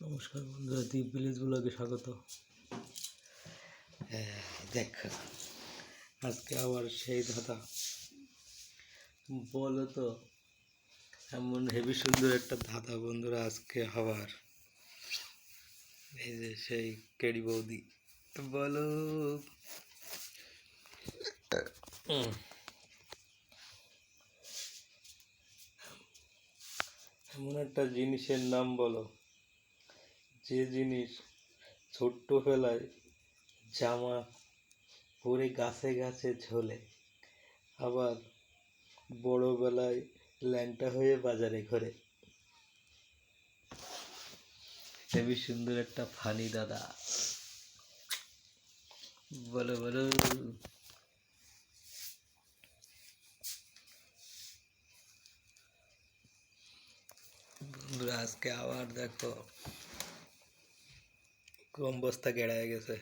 নমস্কার বন্ধুরা দ্বীপ ভিলেজ ব্লগে স্বাগত। হ্যাঁ, দেখো আজকে আবার সেই দাদা বলো তো এমন হেভি সুন্দর একটা ধাঁধা বন্ধুরা আজকে আবার এই যে সেই কেড়ি বৌদি। বলো। এমন একটা জিনিসের নাম বলো। যে জিনিস ছোট্ট বেলায় জামা পরে গাছে গাছে ঝোলে, আবার বড়বেলায় ল্যাংটা হয়ে বাজারে ঘোরে। হেবি সুন্দর একটা ফানি দাদা। বলো বলো। বন্ধুরা, আজকে আবার দেখো। কম বস্তা গেড়ায় গেছে।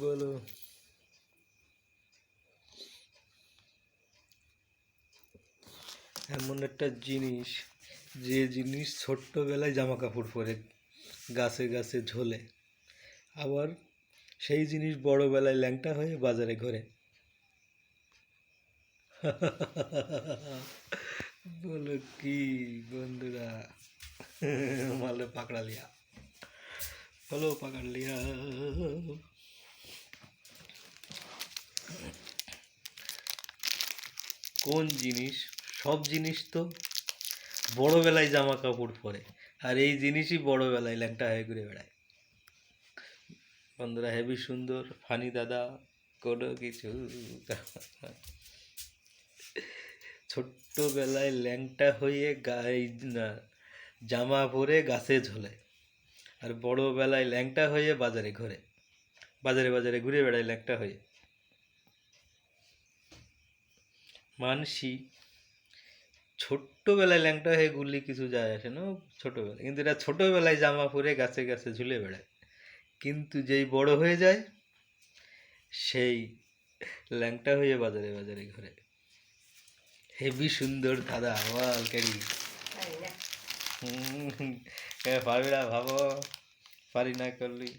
বলো। এমন একটা জিনিস, যে জিনিস ছোট্টবেলায় জামা কাপড় পরে গাছে গাছে ঝোলে, আবার সেই জিনিস বড়বেলায় ল্যাংটা হয়ে বাজারে ঘোরে। বলো কি বন্ধুরা? মালে পাকড়া লিয়া। বলো পাকড় লিয়া। কোন জিনিস, সব জিনিস তো বড়বেলায় জামা কাপড় পরে, আর এই জিনিসই বড়বেলায় ল্যাংটা হয়ে ঘুরে বেড়ায়। বন্ধুরা হেভি সুন্দর, ফানি দাদা, কোনো কিছু। ছোট্টবেলায় ল্যাংটা হয়ে গায়ে না জামা পরে গাছে ঝোলে। আর বড়বেলায় ল্যাংটা হয়ে বাজারে ঘোরে। বাজারে বাজারে ঘুরে বেড়ায় ল্যাংটা হয়ে। মানসি ছোট্টবেলায় ল্যাংটা হয়ে ঘুরলে কিছু যায় আসে না ছোটোবেলায়। কিন্তু এটা ছোটোবেলায় জামা পরে গাছে গাছে ঝুলে বেড়ায়। কিন্তু যেই বড় হয়ে যায় সেই ল্যাংটা হয়ে বাজারে বাজারে ঘোরে। হেভি সুন্দর দাদা হুম, এ পারবি না ভাবো। পারি না করলি।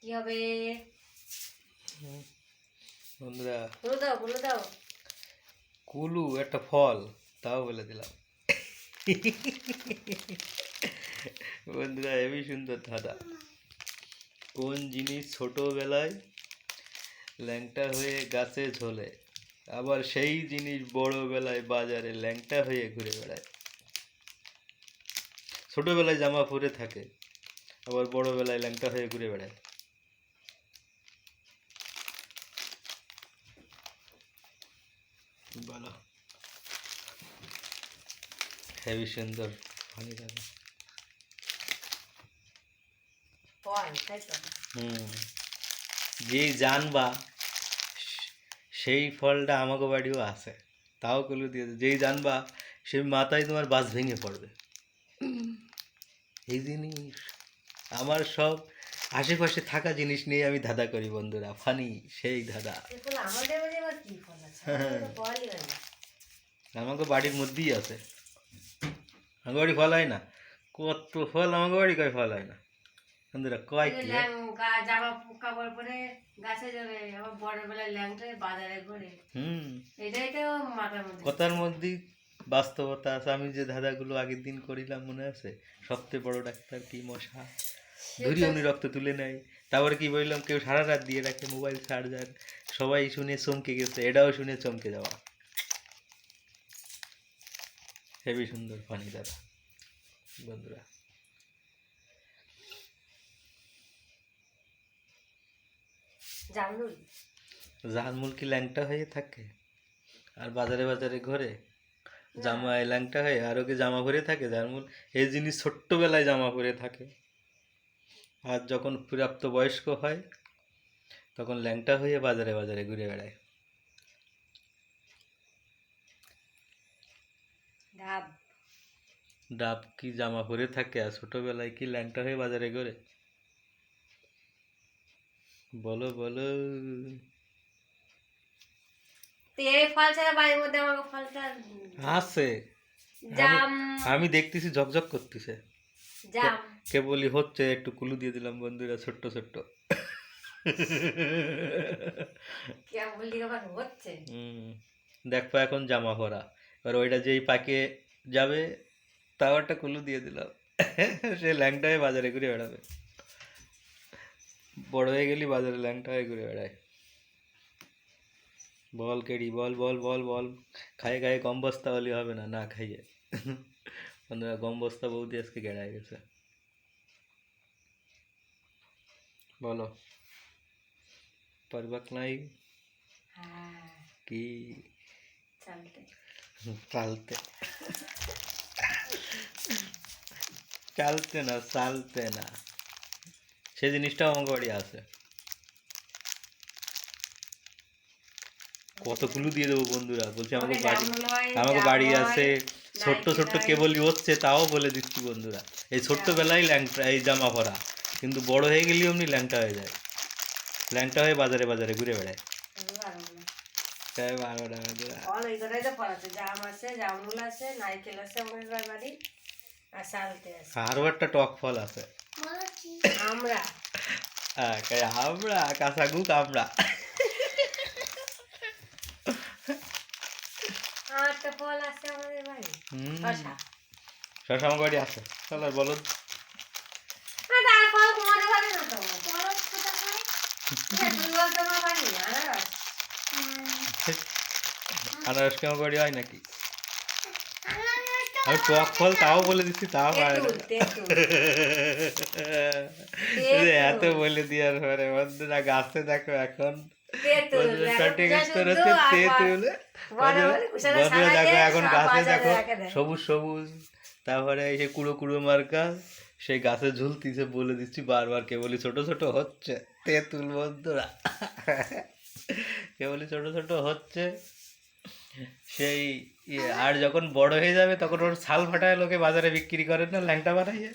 কি হবে? বন্ধুরা। বলে দাও বলে দাও। কুলু একটা ফল তাও বলে দিলাম। বন্ধুরা হেবি সুন্দর দাদা কোন জিনিস ছোটবেলায় ল্যাংটা হয়ে গাছে ঝোলে? আবার সেই জিনিস বড়বেলায় বাজারে ল্যাংটা হয়ে ঘুরে বেড়ায়। ছোটবেলায় জামা পরে থাকে আবার বড়বেলায় ল্যাংটা হয়ে ঘুরে বেড়ায়। বলো হেভি সুন্দর তাই তো? হুম। যেই জানবা সেই ফলটা আমাকে বাড়িও আছে। তাও কলু দিয়েছে যেই জানবা সেই মাথায় তোমার বাস ভেঙে পড়বে। এই জিনিস আমার সব আশেপাশে থাকা জিনিস নিয়ে আমি ধাঁধা করি বন্ধুরা। ফানি সেই ধাঁধা। আমাকে বাড়ির মধ্যেই আছে। আমাকে বাড়ি ফল হয় না? কত ফল আমাকে বাড়ি কয় ফল হয় না? বন্ধুরা কয় কি? জামা কাপড় পরে গাছে যাবে আবার বড় বেলায় ল্যাংটা বাজারে ঘুরে। হুম। এটাই তো মাথার মধ্যে। কথার মধ্যেই বাস্তবতা আছে। আমি যে ধাঁধাগুলো আগের দিন করিলাম মনে আছে? সবচেয়ে বড় ডাক্তার কি মশা? ধরি উনি রক্ত তুলে নেয়। তারপরে কি বললাম কেউ সারা রাত দিয়ে রাখে মোবাইল চার্জার সবাই শুনে চমকে গেছে এটাও শুনে চমকে যাওয়া। হেভি সুন্দর পানি দাদা। বন্ধুরা। জামরুল জাহানমুল কি ল্যাংটা হয়ে থাকে? আর বাজারে বাজারে ঘোরে? জামায় ল্যাংটা হয়ে আর ওকে জামা পরে থাকে? জাহানমুল এই জিনিস ছোট্টবেলায় জামা পরে থাকে। আর যখন প্রাপ্ত বয়স্ক হয় তখন ল্যাংটা হয়ে বাজারে বাজারে ঘুরে বেড়ায়। ডাব। ডাব কি জামা পরে থাকে? আর ছোটবেলায় কি ল্যাংটা হয়ে বাজারে ঘোরে? বলো বলো। জাম। আমি দেখতেছি ঝকঝক করতেছে। জাম। কে বলি হচ্ছে একটু কুলু দিয়ে দিলাম বন্ধুরা ছোট্ট ছোট্ট। দেখো এখন জামা ভরা। এবার ওইটা যেই পাকে যাবে তাও একটা কুলু দিয়ে দিলাম। সে ল্যাংটা বাজারে ঘুরে বেড়াবে। বড় হয়ে গেলি বাজারে ল্যাংটা হয়ে ঘুরে বেড়ায় বল কেডি বল বল বল বল খায়ে খায়ে গম বস্তা হলে হবে না না খাইয়ে বন্ধুরা গম বস্তা বৌদি আজকে গেড়ায় গেছে বলো পারবাক নাই হ্যাঁ কি চালতে চালতে চালতে না চালতে না সেই জিনিসটাও আমার বাড়ি আছে। কতগুলো দিয়ে দেবো বন্ধুরা বলছি আমাকে বাড়ি আমাকে বাড়ি আছে ছোট্ট ছোট্ট। কেবলই হচ্ছে তাও বলে দিচ্ছি বন্ধুরা। এই ছোট্টবেলায় ল্যাংটা এই জামা পরা কিন্তু বড় হয়ে গেলেই অমনি ল্যাংটা হয়ে যায়। ল্যাংটা হয়ে বাজারে বাজারে ঘুরে বেড়ায়। বারো টাকা আছে জাম আছে জামরুল আছে নারকেল আছে আমাদের বাড়ি। আর চালতে আছে আরও একটা টক ফল আছে। আমরা। হ্যাঁ আমরা? কাঁচা গুক আমরা। আটটা ফল আছে আমাদের বাড়ি। শশা। শশা আমার বাড়ি আছে। চলো আর বলো আনারস। আনারস কি বাড়ি হয় নাকি? আমি টক ফল তাও বলে দিচ্ছি তাও পারে না। এত বলে দেওয়ার পরে বন্ধুরা গাছে দেখো এখন। দেখো, এখন গাছে দেখো সবুজ সবুজ। তারপরে এই যে কুড়ো কুড়ো মার্কা সেই গাছে ঝুলতিছে বলে দিচ্ছি বারবার কে বলি ছোট ছোট হচ্ছে তেঁতুল বন্ধুরা। কে বলি ছোট ছোট হচ্ছে সেই আর যখন বড় হয়ে যাবে তখন ওর ছাল ফাটায় লোকে বাজারে বিক্রি করে না ল্যাংটা বানাইয়ে।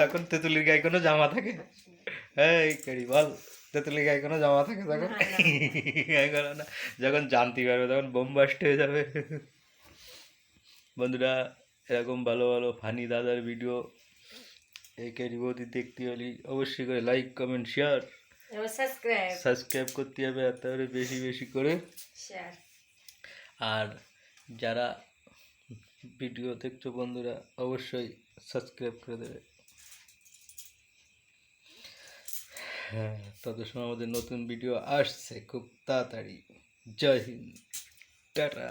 তখন তেঁতুলির গায়ে কোনো জামা থাকে। এই করি বল তেঁতুলির গায়ে কোনো জামা থাকে তখন? না যখন জানতে পারবে তখন বোমবাস্ট হয়ে যাবে। বন্ধুরা এরকম ভালো ভালো ফানি দাদার ভিডিও এই ক্যারিবতি দেখতে হলে অবশ্যই করে like comment share subscribe subscribe করতে হবে আর তাহলে বেশি বেশি করে। শেয়ার আর যারা ভিডিও দেখছ বন্ধুরা, অবশ্যই সাবস্ক্রাইব করে দেবে। হ্যাঁ তত সময় আমাদের নতুন ভিডিও আসছে, খুব তাড়াতাড়ি। জয় হিন্দ। টাটা।